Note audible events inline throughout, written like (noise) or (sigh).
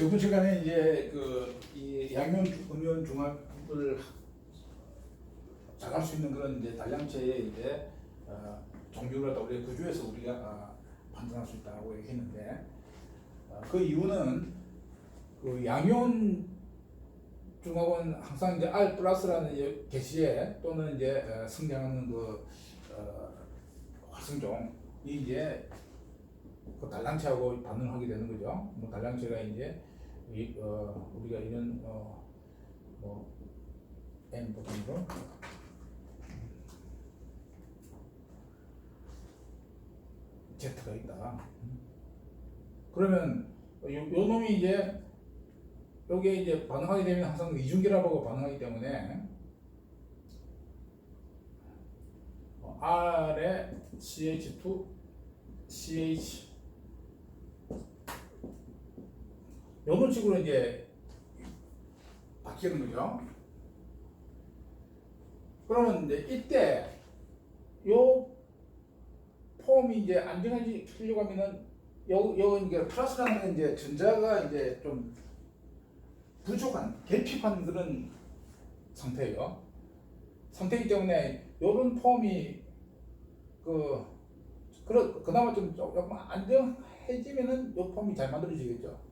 저번 시간에 이제 그이 양면 음연 중합을 잘할 수 있는 그런 이제 단량체의 이제 어, 종류를 또 우리 구조에서 우리가 어, 판단할 수 있다고 얘기했는데 어, 그 이유는 그 양면 중합은 항상 이제 R 플러스라는 개시에 또는 이제 어, 성장하는 그 어, 활성종이 이제 그 단량체하고 반응을 하게 되는 거죠. 뭐 단량체가 이제 이, 어, 우리가 이런 어, 뭐 n 부분으로 z가 있다. 그러면 요, 요 놈이 이제 여기에 이제 반응하게 되면 항상 이중결합하고 반응하기 때문에 어, R에 CH2 CH 이런 식으로 이제 바뀌는 거죠. 그러면 이제 이때 요 폼이 이제 안정하지 하려고 하면은 요, 요 이제 플러스라는 이제 전자가 이제 좀 부족한 결핍한 그런 상태예요. 상태이기 때문에 요런 폼이 그 그러, 그나마 좀 조금 안정해지면은 요 폼이 잘 만들어지겠죠.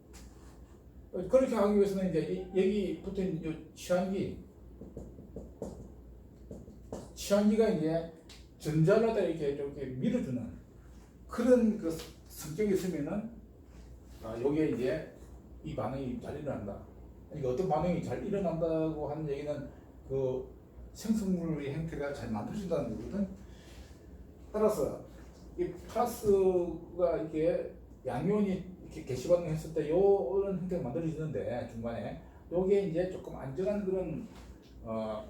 그렇게 하기 위해서는 이제 이- 여기 붙어 있는 요 취한기, 취한기가 이제 전자를 갖다 이렇게 좀 이렇게 밀어주는 그런 그 성격이 있으면은 아, 여기에 이제 이 반응이 잘 일어난다. 그러니까 어떤 반응이 잘 일어난다고 하는 얘기는 그 생성물의 형태가 잘 만들어진다는 거거든. 따라서 이 플러스가 이렇게 양면이 이렇게 개시반응 했을 때 요런 형태가 만들어지는데 중간에 요게 이제 조금 안전한 그런 어,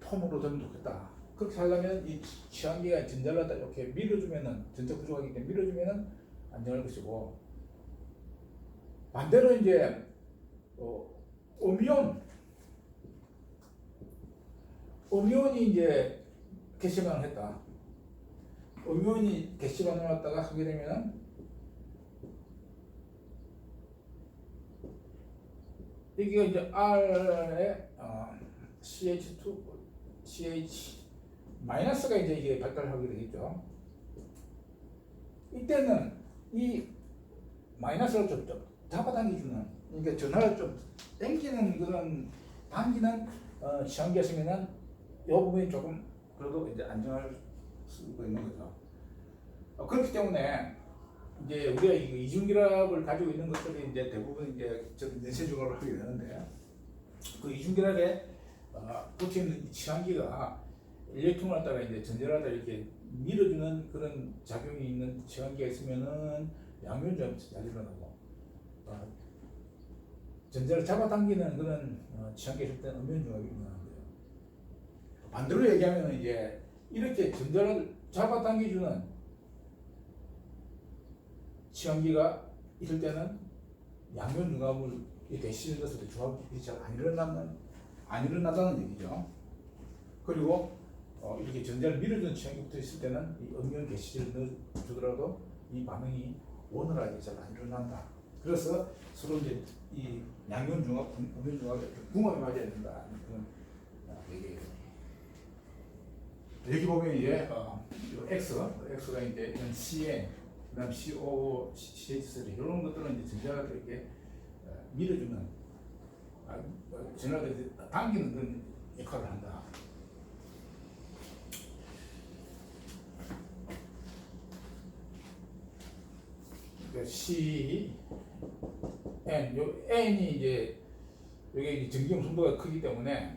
폼으로 되면 좋겠다. 그렇게 하려면 이 취향기가 갖다 이렇게 밀어주면은 전자 부족하기 때문에 밀어주면은 안정할 것이고 반대로 이제 어, 음이온 음이온이 이제 개시반응을 했다. 음이온이 개시반응을 했다가 하게 되면은 여기가 이제 R에 어, CH2, CH 마이너스가 이제 이게 발달하게 되겠죠. 이때는 이 마이너스를 좀, 좀 잡아당겨주는, 그러니까 전화를 좀 당기는 그런 당기는 어, 시험기였으면은 이 부분이 조금 그래도 이제 안정할 수가 있는 거죠. 어, 그렇기 때문에 이제 우리가 이 이중결합을 가지고 있는 것들이 이제 대부분 이제 저는 내세중합을 하게 되는데 그 이중결합에 어, 붙어 있는 이 치환기가 일렉트론을 갖다가 이제 전자를 갖다 이렇게 밀어주는 그런 작용이 있는 치환기가 있으면은 양면점이 잘 일어나고 어, 전자를 잡아당기는 그런 어, 치환기가 있을 때는 음면중합이 일어나는 거예요. 반대로 얘기하면 이제 이렇게 전자를 잡아당겨주는 치환기가 있을 때는 양면 융합을 이렇게 시는 것을 조합이 잘안 일어나는 안 일어나다는 얘기죠. 그리고 어, 이렇게 전자를 밀어주는 붙어 있을 때는 이 음면 개시를 넣어주더라도 이 반응이 원활하게 잘 안 일어난다. 그래서 서로 이제 이 양면 융합, 음면 융합이 궁합이 맞아야 된다. 그런 어, 얘기예요. 여기 보면 이제 어, 요 X, X가 이제 CN, 그다음 CO, CH3 이런 것들은 이제 전자가 이렇게 어, 밀어주는, 아, 어, 전자가 이제 당기는 그런 역할을 한다. 그 C, N, 요 N이 이제 이제 전기용 순도가 크기 때문에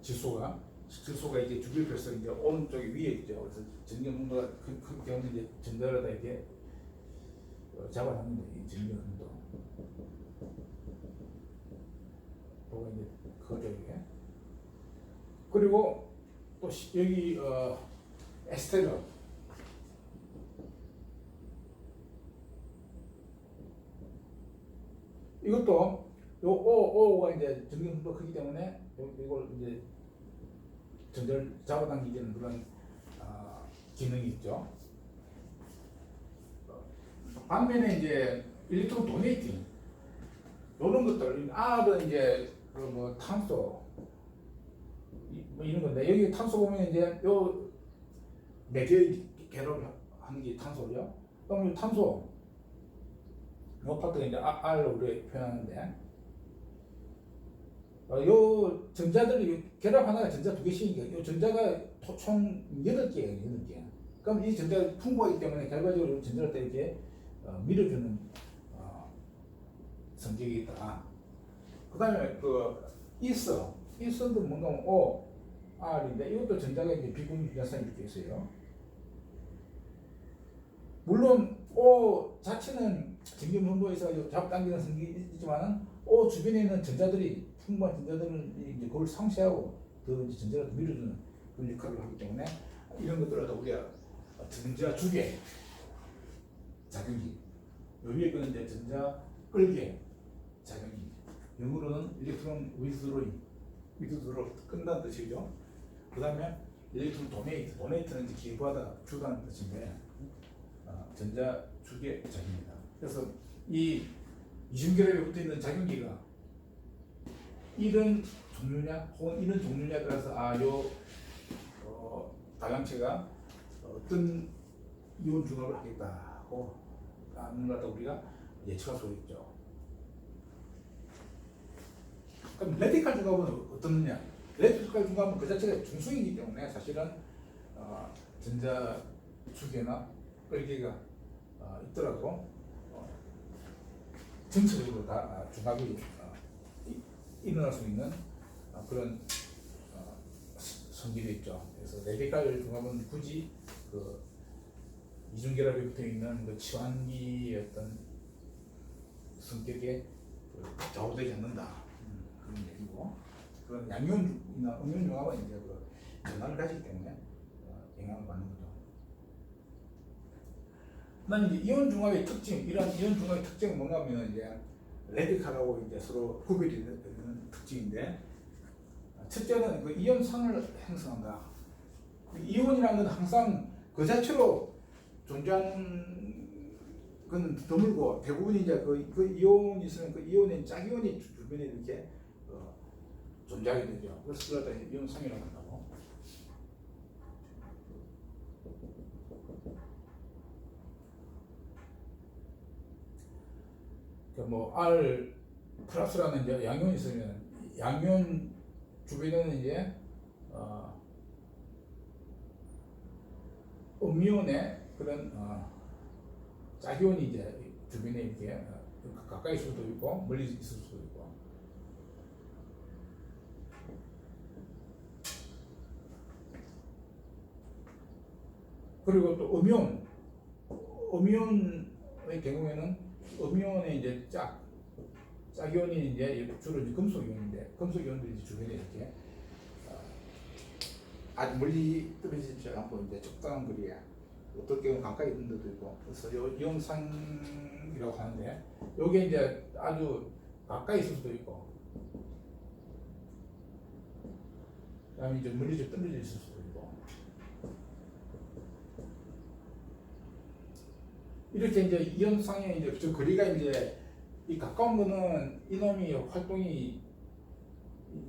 지수가 지수가 이제 주기율표에서 이제 오른쪽에 위에 있죠. 그래서 전기용 순도가 크- 크기 때문에 이제 전자를 다 이렇게 어, 잡아놨는데 이 전기용 순도. 뭐가 이제 그거죠 이게. 그리고 또 시- 여기 어, 에스테르 이것도 요 O, O가 이제 전기분도 크기 때문에 요, 이걸 이제 전자를 잡아당기는 그런 어, 기능이 있죠. 반면에 이제 일렉트론 도네이팅 이런 것들 이제 그뭐 탄소 이- 뭐 이런 건데 여기 탄소 보면 이제 요네 개의 개를 하는 게 탄소죠. 그럼 이 탄소 요 파트가 이제 R- R로 우리 표현하는데 어, 요 전자들이 결합 하나가 전자 두 개씩이니까 요 전자가 토- 총 여덟 개예요, 여덟 개. 그럼 이 전자가 풍부하기 때문에 결과적으로 전자를 때 이렇게 어, 밀어주는 어, 성격이 있다. 그다음에 그 있어, 있어도 뭔가 O, R인데 이것도 전자가 이제 비분 현상이 이렇게 있어요. 물론 O 자체는 전기 분포에서 잡당기는 성격이 있지만은 O 주변에 있는 전자들이 풍부한 전자들은 이제 그걸 상쇄하고 더 이제 전자를 더 밀어주는 그런 역할을 하기 때문에 이런 것들을 다 우리가 전자 주계 작용기 요 위에 거는 이제 전자 끌게 작용기 영어로는 일렉트론 위드로잉 위드로 끈다는 뜻이죠. 그 다음에 일렉트론 도네이트 도네이트는 이제 기부하다 주다는 뜻인데 어, 전자 주계 작용입니다. 그래서 이 이중결합에 붙어 있는 작용기가 이런 종류냐 혹은 이런 종류냐에 따라서 아요 어, 다량체가 어떤 이온 중합을 하겠다 하고 하는 걸 갖다 우리가 예측할 수 있죠. 그럼 레디칼 중합은 어떻느냐? 레디칼 중합은 그 자체가 중성이기 때문에 사실은 어, 전자 주계나 끌기가 어, 있더라도 어, 전체적으로 다 아, 중합이 어, 이- 일어날 수 있는 어, 그런 어, 스- 성질이 있죠. 그래서 레디칼 중합은 굳이 그 이중결합에 붙어 있는 그 치환기의 어떤 성격에 그 좌우되지 않는다 음, 그런 얘기고 그런 양면이나 음면융합은 이제 그 전환을 가지기 때문에 어, 영향을 받는 거죠. 난 이제 이온 중합의 특징, 이런 이온 중합의 특징은 뭔가 하면 이제 레디칼하고 이제 서로 구별이 되는 특징인데 첫째는 그 이온상을 형성한다. 그 이온이라는 건 항상 그 자체로 존재하는 건 드물고 대부분 이제 그, 그 이온이 있으면 그 이온의 짝이온이 주- 주변에 이렇게 어, 존재하게 되죠. 그래서 그걸 갖다 이온상이라고 한다고. 그 뭐 R 플러스라는 이제 양이온이 있으면 양이온 주변에는 이제 어, 음이온의 그런 어, 짝이온이 이제 주변에 이렇게 어, 가까이 있을 수도 있고 멀리 있을 수도 있고. 그리고 또 음이온 음이온의 경우에는 음이온의 이제 짝 짝이온이 이제 주로 이제 금속이온인데 금속이온들이 주변에 이렇게 어, 아주 멀리 떨어지지 않고 이제 적당한 거리에 어떨 경우 가까이 있는 데도 있고 그래서 요 이온상이라고 하는데 요게 이제 아주 가까이 있을 수도 있고 그다음에 이제 멀리 좀 떨어져 있을 수도 있고 이렇게 이제 이온상의 이제 저 거리가 이제 이 가까운 거는 이놈이 활동이 이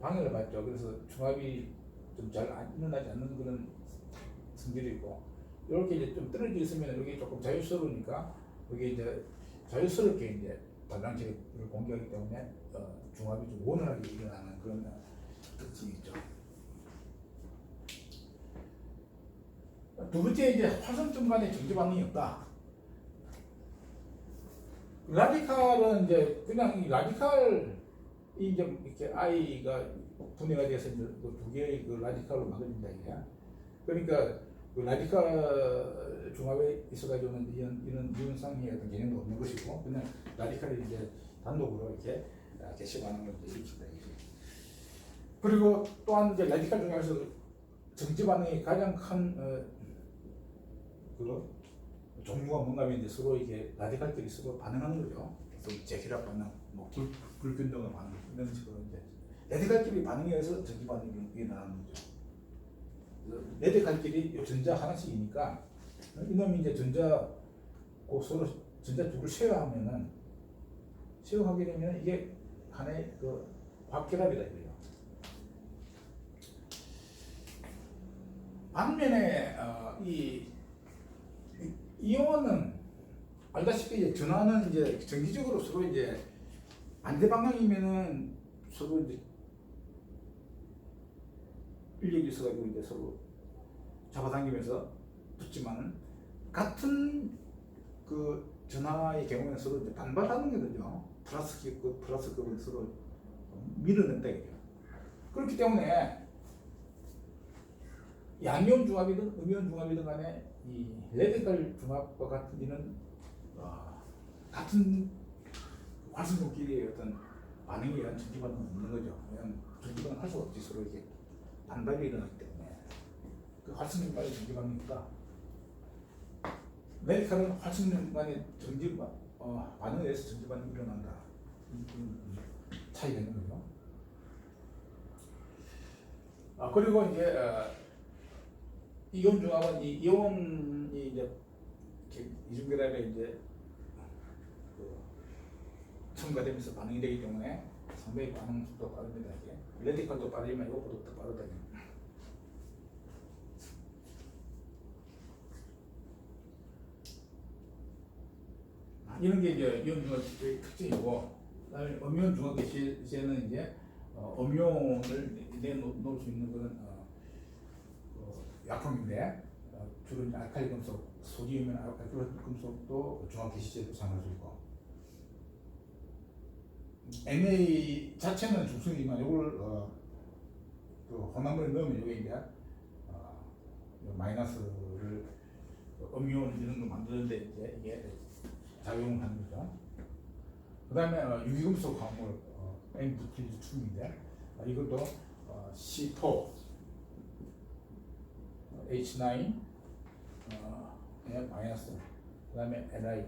방해를 받죠. 그래서 중합이 좀 잘 일어나지 않는 그런 성질이 있고 이렇게 이제 좀 떨어져 있으면 여기 조금 자유스러우니까 여기 이제 자유스럽게 이제 단량체를 공개하기 때문에 어, 중합이 좀 원활하게 일어나는 그런 어, 특징이 있죠. 두 번째 이제 화성점 간의 정지 반응이 없다. 라디칼은 이제 그냥 이 라디칼 이 이제 이렇게 아이가 분해가 돼서 이제 그두 개의 그 라디칼로 만들어진다 이게. 그러니까 그 라디칼 중합에 있어가지고는 이런 이런 이온상의 어떤 개념도 없는 것이고 그냥 라디칼이 이제 단독으로 이렇게 아, 개시 반응을 이제 일으킨다 이게. 그리고 또한 이제 라디칼 중에서 정지 반응이 가장 큰 어, 그 종류가 이제 서로 이게 라디칼들이 서로 반응하는 거죠. 그래서 재결합 반응, 뭐 불, 불균등의 반응 이런 식으로 이제 라디칼끼리 반응해서 전기 반응이 일어나는 거죠. 요 전자 하나씩이니까 이놈이 이제 전자 그 서로 전자 두 개를 쉐어하면은 쉐어하게 되면 이게 하나의 그 화결합이다 이거예요. 반면에 어, 이 이- 이온은 알다시피 이제 전하는 이제 정기적으로 서로 이제 반대 방향이면은 서로 이제 인력이 있어가지고 이제 서로 잡아당기면서 붙지만은 같은 그 전하의 경우는 서로 이제 반발하는 거거든요. 플러스 그 플러스 급을 서로 밀어낸다 이게. 그렇기 때문에 양이온 중합이든 음이온 중합이든 간에 이 레디컬 중합과 같은 이는 어, 같은 활성도끼리의 어떤 반응에 의한 전기 반응은 없는 거죠. 왜냐하면 전기 반응 할 수가 없지 서로 이게 반발이 일어나기 때문에 그 활성력만의 전기 반응이니까 레디컬은 활성력만의 전기 바- 어, 반응에 의해서 전기 반응이 일어난다. 차이가 있는 거죠. 아 그리고 이제 어, 이온 중합은 이 이온이 이제 이중결합에 이제 그 첨가되면서 반응이 되기 때문에 상당히 반응 속도가 빠릅니다. 이게 레디컬도 빠르지만 이것보다 더 빠르다. 아, 이런 게 이제 이온 중합의 특징이고, 그다음에 음이온 중합의 시- 시에는 이제 어, 음이온을 내놓을 수 있는 그런 약품인데 어, 주로 알칼리 금속, 소디움이나 알칼리 금속도 사용할 수 있고 Na 자체는 중성이지만 이걸 어, 그 혼합물에 넣으면 이게 이제 어, 이 마이너스를 음이온 이런 거 만드는데 이제 이게 작용을 거죠. 그 다음에 어, 유기금속 화합물 어, N-부틸리튬인데 어, 이것도 어, C4 어, H9 어, 예, 마이너스 그 다음에 Ni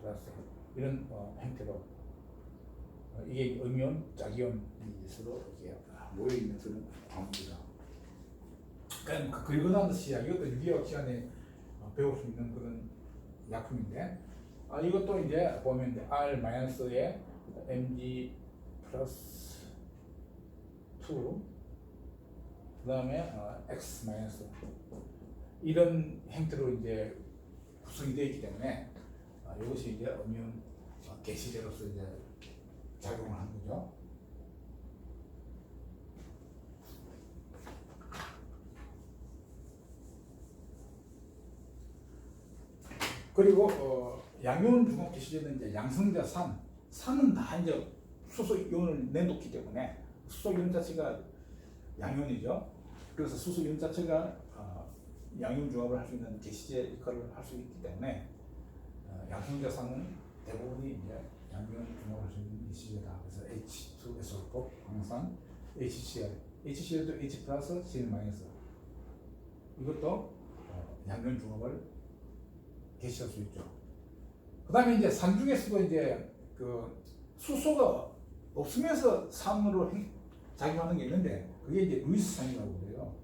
플러스 이런 어, 형태로 어, 이게 음이온, 짝이온 서로 이게 모여 있는 그런 화합물이다. 그러니까 그리고 나서 시작 이것도 유기학 시간에 어, 배울 수 있는 그런 약품인데 아, 이것도 이제 보면 R 마이너스에 Mg 플러스 2 그 다음에 어, X 마이너스 이런 형태로 이제 구성이 되어 있기 때문에 아, 이것이 이제 음이온 어, 개시제로서 이제 작용을 하는 거죠. 그리고 어, 양이온 중합 개시제는 이제 양성자 산, 산은 다 이제 수소 이온을 내놓기 때문에 수소 이온 자체가 양이온이죠. 그래서 이온 자체가 어, 양이온 중합을 할 수 있는 개시제 역할을 할 수 있기 때문에 어, 양성자 산은 대부분이 이제 양이온 중합을 할 수 있는 개시제다. 그래서 H2SO4 항상 HCl, HCl도 H 플러스 Cl 마이너스 이것도 어, 양이온 중합을 개시할 수 있죠. 그 다음에 이제 산 중에서도 이제 그 수소가 없으면서 산으로 행- 작용하는 게 있는데 그게 이제 루이스 산이라고 그래요.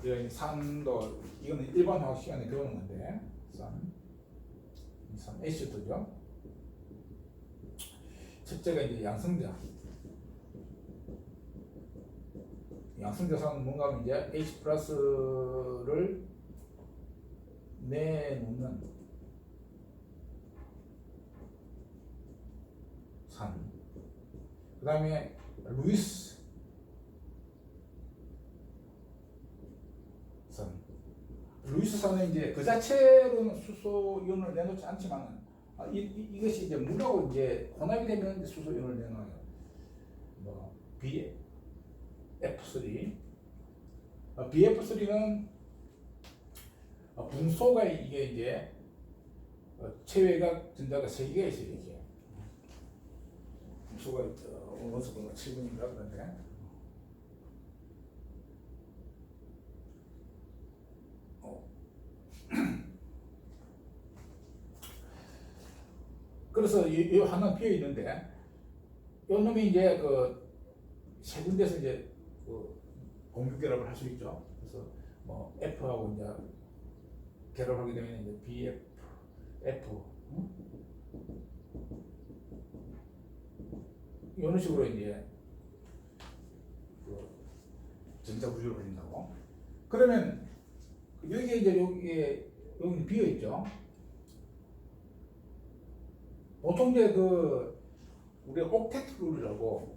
우리가 이 산도 이거는 일반 화학 시간에 배우는 건데 산, 이산 H2죠. 첫째가 이제 양성자. 양성자 산은 뭔가 이제 H 플러스를 내놓는 산. 그 다음에 루이스 산. 루이스 산은 이제 그 자체로는 수소 이온을 내놓지 않지만 아, 이, 이, 이것이 이제 물하고 이제 혼합이 되면 이제 수소 이온을 내놓아요. 뭐 BF3. 어, BF3는 어, 분소가 이게 이제 어, 체외각 전자가 세 개가 있어요 이게 분소가 어, 원소 번호 7번인가 그런데 어. (clears throat) 그래서 이, 이 하나 비어 있는데 이 놈이 이제 그 세 군데서 이제 그 공유 결합을 할 수 있죠. 그래서 뭐 F하고 이제 결합하게 되면 이제 BF, F 응? 이런 식으로 이제 그 전자 구조를 그린다고. 그러면 여기 이제 여기에 여기 비어 있죠. 보통 이제 그 우리 옥테트 룰이라고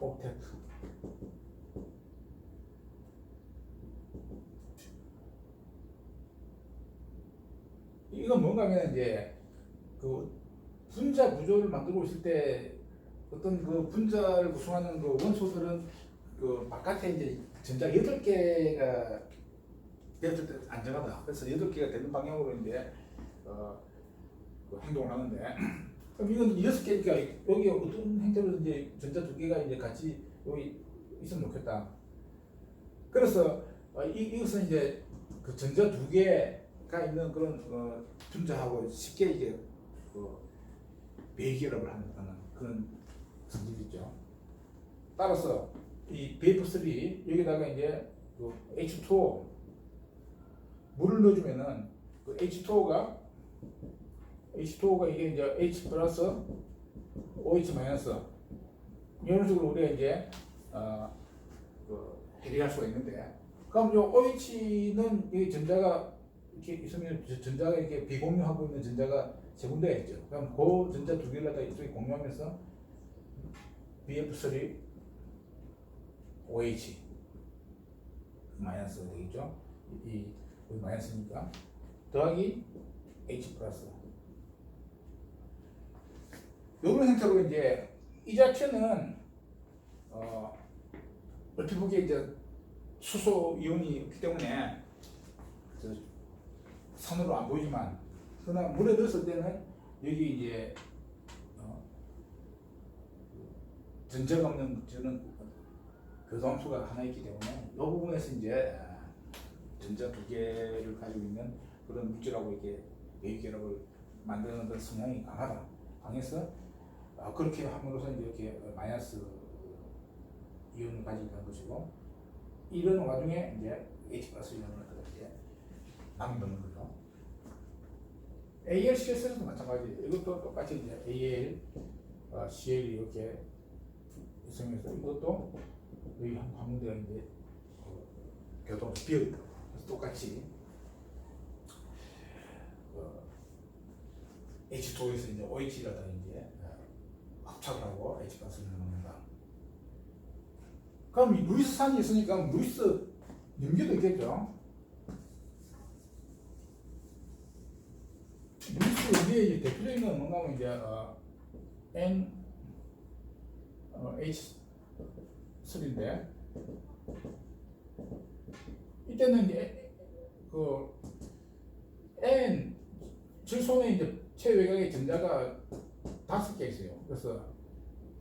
옥테트 이건 뭔가 하면 이제 그 분자 구조를 만들고 있을 때 어떤 그 분자를 구성하는 그 원소들은 그 바깥에 이제 전자 8개가 되었을 때 안정하다. 그래서 8개가 되는 방향으로 이제 어, 그 행동을 하는데 (clears throat) 그럼 이건 6개니까 여기 어떤 행태로 이제 전자 두 개가 이제 같이 여기 있으면 좋겠다. 그래서 어, 이, 이것은 이제 그 전자 두 개가 있는 그런 어, 분자하고 쉽게 이게 그 배기결합을 하는 그런 성질이죠. 따라서 이 BF3 여기다가 이제 그 H2O 물을 넣어주면은 그 H2O가 H2O가 이게 이제 H 플러스 OH 마이너스 이런 식으로 우리가 이제 어, 그 해결할 수가 있는데 그럼 요 OH는 이 전자가 이렇게 있으면 저 전자가 이렇게 비공유하고 있는 전자가 세 군데가 있죠. 그럼 그 전자 두 개를 갖다 이쪽에 공유하면서 BF3 OH 마이너스가 되겠죠. 이, 이 여기 마이너스니까 더하기 H 플러스. 이런 형태로 이제 이 자체는 어 얼핏 보기에 이제 수소 이온이 없기 때문에 저 산으로 안 보이지만 그러나 물에 넣었을 때는 여기 이제 어 전자가 없는 저는 교도함수가 하나 있기 때문에 이 부분에서 이제 전자 두 개를 가지고 있는 그런 물질하고 이렇게 외결합을 만드는 그런 성향이 강하다. 강해서 아, 그렇게 함으로써 이렇게 마이너스 이온을 가지고 있는 것이고 이런 와중에 이제 H 플러스 이온을 이제 남겨놓는 거죠. AL, CS도 마찬가지. 이것도 똑같이 이제 AL, 어, CL 이렇게 있으면서 이것도 여기 군데가 이제 어, 교통. 그래서 똑같이 어, H2에서 이제 OH를 갖다 이제 어, 합착을 하고 H 가스를 넣는다. 그럼 이 루이스 산이 있으니까 루이스 연기도 있겠죠. 연기의 이제 대표적인 건 뭔가 하면 이제 어, N 어, H 3인데 이때는 이제 그 N 질소는 이제 최외곽에 전자가 다섯 개 있어요. 그래서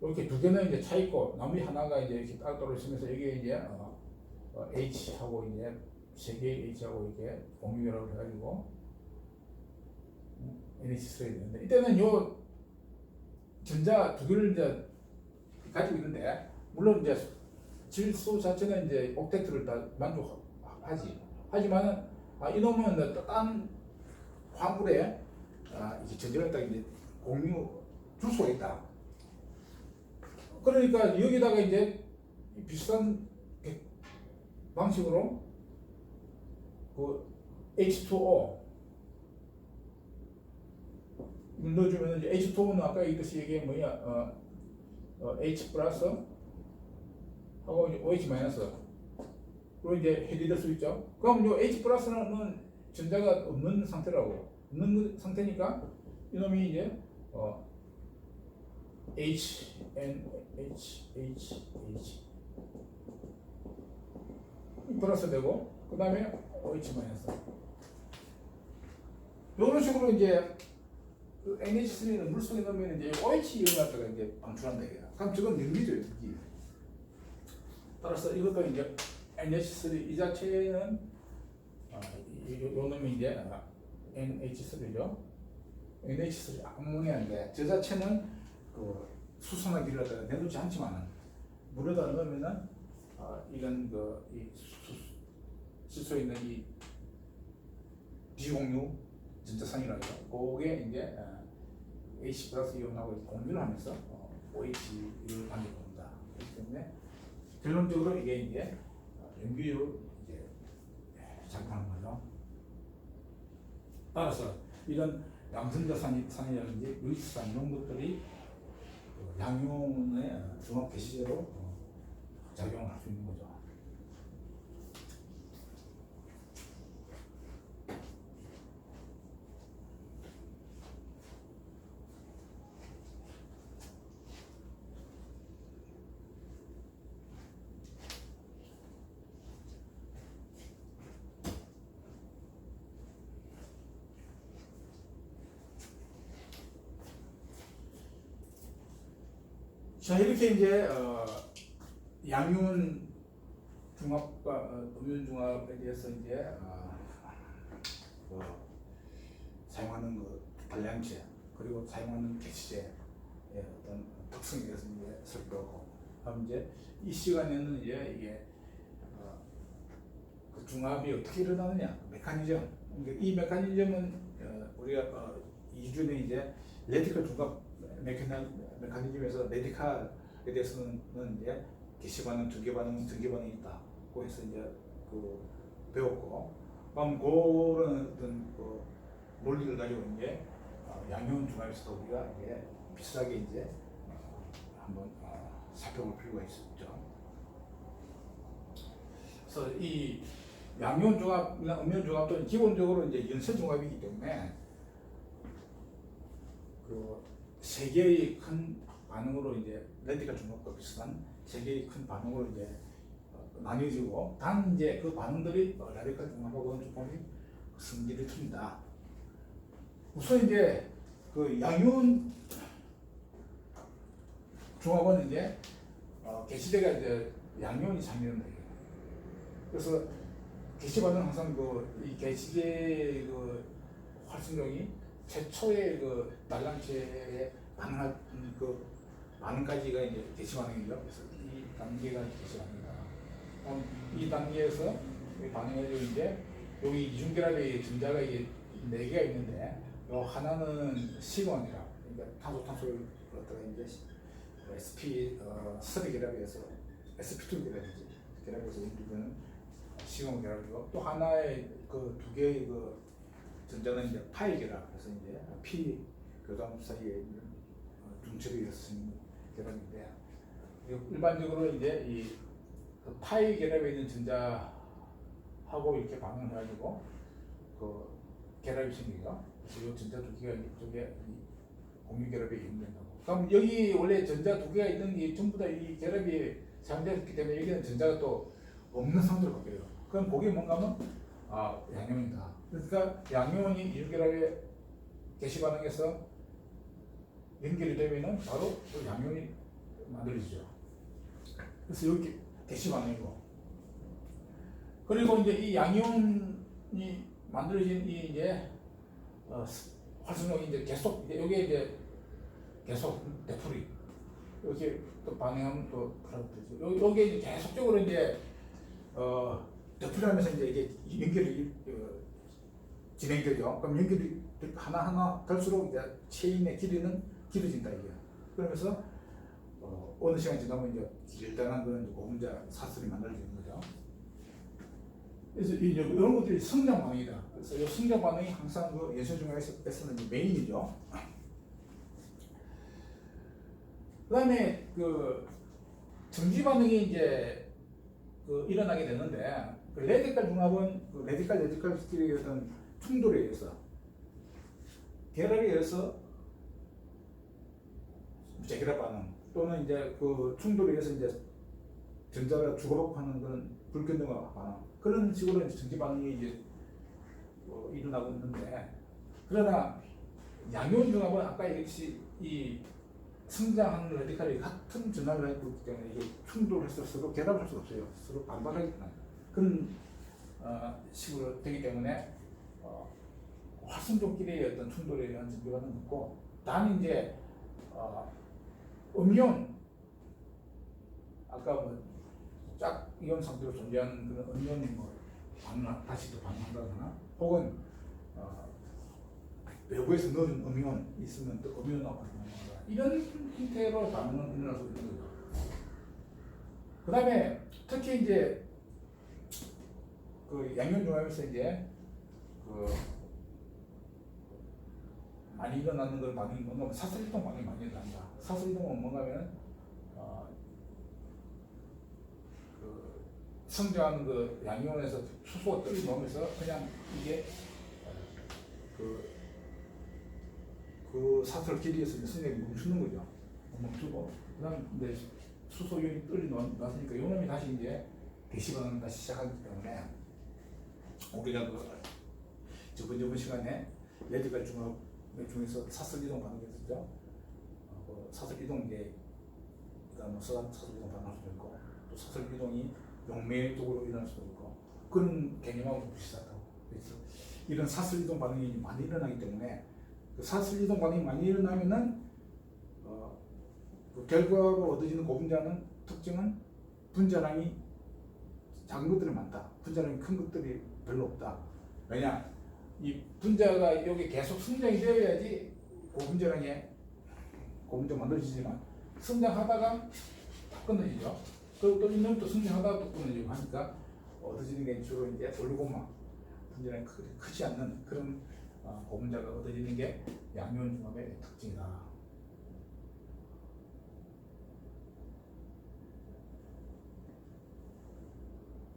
이렇게 두 개는 이제 차 있고 나머지 하나가 이제 이렇게 따로따로 있으면서 여기에 이제 어, 어, H하고 이제 세 개의 H하고 이렇게 공유결합을 해가지고 NH3가 되는데 이때는 요 전자 두 개를 이제 가지고 있는데 물론 이제 질소 자체는 이제 옥테트를 다 만족하지 하지만은 아, 이놈은 이제 딴 화물에 아, 이게 전자를 딱 이제 공유 줄 수가 있다. 그러니까 여기다가 이제 비슷한 방식으로 그 H2O 이제 H2O는 아까 이듯이 얘기한 뭐야 어, 어, H 플러스 하고 OH 마이너스. 그리고 이제 해리될 수 있죠. 그럼 요 H 플러스는 전자가 없는 상태라고. 없는 상태니까 이놈이 이제 어, H N H H H. 플러스 되고 그 다음에 OH 마이너스. 이런 식으로 이제 그 NH3는 물 속에 넣으면 이제 OH 이온을 갖다가 이제 방출한다 이거야. 그럼 저건 능기죠, 능기. 따라서 이것도 이제 NH3 이 자체는 아, 이- 요, 요 놈이 이제 아, NH3죠. NH3 아모니아인데 저 자체는 그 수소나 기를 갖다가 내놓지 않지만은 물에다 넣으면은 아, 이런 그이 질소에 있는 이 비공유 전자산이라고 해요. 그게 이제 어, AC 플러스 이온하고 공유를 하면서 어, OH를 만들어 본다. 그렇기 때문에 결론적으로 이게 이제 어, 연기율 이제 작동하는 거죠. 따라서 이런 양성자산이라든지 루이스산 이런 것들이 그 양용의 어, 종합 개시제로 어, 작용을 할수 있는 거죠. 자 이렇게 이제 어, 양윤 중합과 어, 음윤 중합에 대해서 이제 어, 그 사용하는 그 발량체 그리고 사용하는 개시제의 어떤 특성에 대해서 이제 살펴보고 그럼 이제 이 시간에는 이제 이게 어, 그 중합이 어떻게 일어나느냐 메커니즘. 그러니까 이 메커니즘은 어, 우리가 어, 이준에 이제 레디컬 중합 메커니- 메커니즘에서 레디칼에 대해서는 이제 개시 반응, 두개 반응, 등기 반응이 있다고 해서 이제 그 배웠고, 그럼 그런 어떤 그 논리를 가지고 이제 어, 양형 중합에서도 우리가 이제 비슷하게 이제 어, 한번 어, 살펴볼 필요가 있었죠. 그래서 이 양면 중합이나 음면 중합도 기본적으로 이제 연쇄 중합이기 때문에 그 세 개의 큰 반응으로 이제 레디컬 중합과 비슷한 세 개의 큰 반응으로 이제 어, 나뉘어지고 단 이제 그 반응들이 어, 레디컬 중합하고 중합이 성질을 틉니다. 우선 이제 그 양윤 중합은 이제 어, 개시대가 이제 양면이 잠기는 거예요. 그래서 게시반은 항상 그이 게시의 그 활성력이 최초의 그 날랑체에 반응할 그 반응까지가 이제 게시 반응이죠. 그래서 이 단계가 게시 반응이다. 그럼 이 단계에서 이 반응해서 이제 여기 이중결합의 전자가 이게 네 개가 있는데 요 하나는 시원이라 그러니까 탄소 탄소를 갖다가 이제 SP 어, 결합에서 SP2 결합이지 결합에서 이거는 시공 결합이고 또 하나의 그 두 개의 그 전자는 이제 파이 결합 그래서 이제 P 교감 사이에 있는 어, 의해서 생긴 결합인데 일반적으로 이제 이그 파이 결합에 있는 전자하고 이렇게 반응을 해가지고 그 결합이 생기죠. 그래서 이 전자 두 개가 이쪽에 이 공유 결합이 있는다고. 그럼 여기 원래 전자 두 개가 있는 게 전부 다 이 결합이 잘못됐기 때문에 여기는 전자가 또 없는 상태로 바뀌어요. 그럼 그게 뭔가 하면 아 양용이다. 그러니까 양용이 이중결합의 개시 반응에서 연결이 되면은 바로 그 양용이 만들어지죠. 그래서 여기 개시 반응이고 그리고 이제 이 양용이 만들어진 이 이제 어, 활성력이 이제 계속 이제 여기에 이제 계속 되풀이 이렇게 또 반응하면 또. 여기 여기에 이제 계속적으로 이제 어 되풀이하면서 이제 이게 연결이 어, 진행되죠. 그럼 연결이 하나 하나 될수록 이제 체인의 길이는 길어진다 이게. 그러면서 어, 어느 시간 지나면 이제 길다란 그런 고분자 사슬이 만들어지는 거죠. 그래서 이- 이런 것들이 성장 반응이다. 그래서 이 성장 반응이 항상 그 예술 중에서는 메인이죠. 그다음에 그 정지 반응이 이제 그 일어나게 되는데 그 레디칼 중합은 그 레디칼 레디칼끼리 어떤 충돌에 의해서. 결합에 의해서 재결합 반응 또는 이제 그 충돌에 의해서 이제 전자가 주고받고 하는 그런 불균등화 반응. 그런 식으로 이제 전기 반응이 이제 어, 일어나고 있는데 그러나 양이온 중합은 아까 역시 이 성장하는 레디칼이 같은 갖고 있기 때문에 이게 서로 결합할 수 없어요. 서로 반발하기 그런 어, 식으로 되기 때문에 어, 활성종끼리의 어떤 충돌에 의한 전기반은 없고 단 이제 어, 음이온 아까 뭐짝 이온 상태로 존재하는 그런 음이온이 뭐 반응 다시 또 반응한다거나 혹은 어, 외부에서 넣어준 음이온 있으면 또 반응하는 거다. 이런 형태로 반응은 일어날 수 있는 거죠. 그 다음에 특히 이제 그 양면 종합에서 이제 그 많이 일어나는 걸 반응이 뭔가 사슬이동 반응이 많이 일어난다. 사슬이동은 뭔가면 어, 그 성장하는 그 양이온에서 수소가 떨리 넘으면서 그냥 이게 그, 그 사슬 길이에서 성장이 멈추는 거죠. 멈추고 그다음 이제 수소 이온이 나서니까 요놈이 다시 이제 배시 반응을 다시 시작하기 때문에 우리가 그 저번 저번 시간에 레드가 중합 중에서 사슬 이동 있었죠. 어, 그 사슬 이동계 그다음에 서 사슬 이동 반응할 수도 있고 또 사슬 이동이 용매 쪽으로 일어날 수도 있고 그런 개념하고 비슷하다고. 그래서 이런 사슬 이동 반응이 많이 일어나기 때문에 그 사슬 이동 반응이 많이 일어나면은 어, 그 결과로 얻어지는 고분자는 특징은 분자량이 작은 것들이 많다. 분자량이 큰 것들이 별로 없다. 왜냐? 이 분자가 여기 계속 성장이 되어야지 고분자량에 고분자 만들어지지만 성장하다가 다 끊어지죠. 그리고 또 이놈 또 성장하다가 또 끊어지고 하니까 얻어지는 게 주로 이제 돌고마 분자량이 크, 크지 않는 그런 어, 고분자가 얻어지는 게 양면 중합의 특징이다.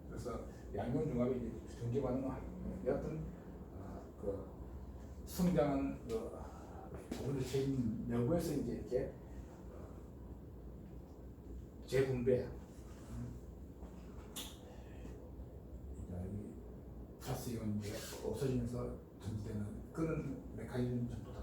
그래서 양면 중합이 이제 전기 반응을 하- 여하튼 어, 그 성장한 그 오늘 제인 내부에서 이제 이렇게 어, 재분배 플러스 이온이 없어지면서 전지되는 그런 메커니즘 정도다.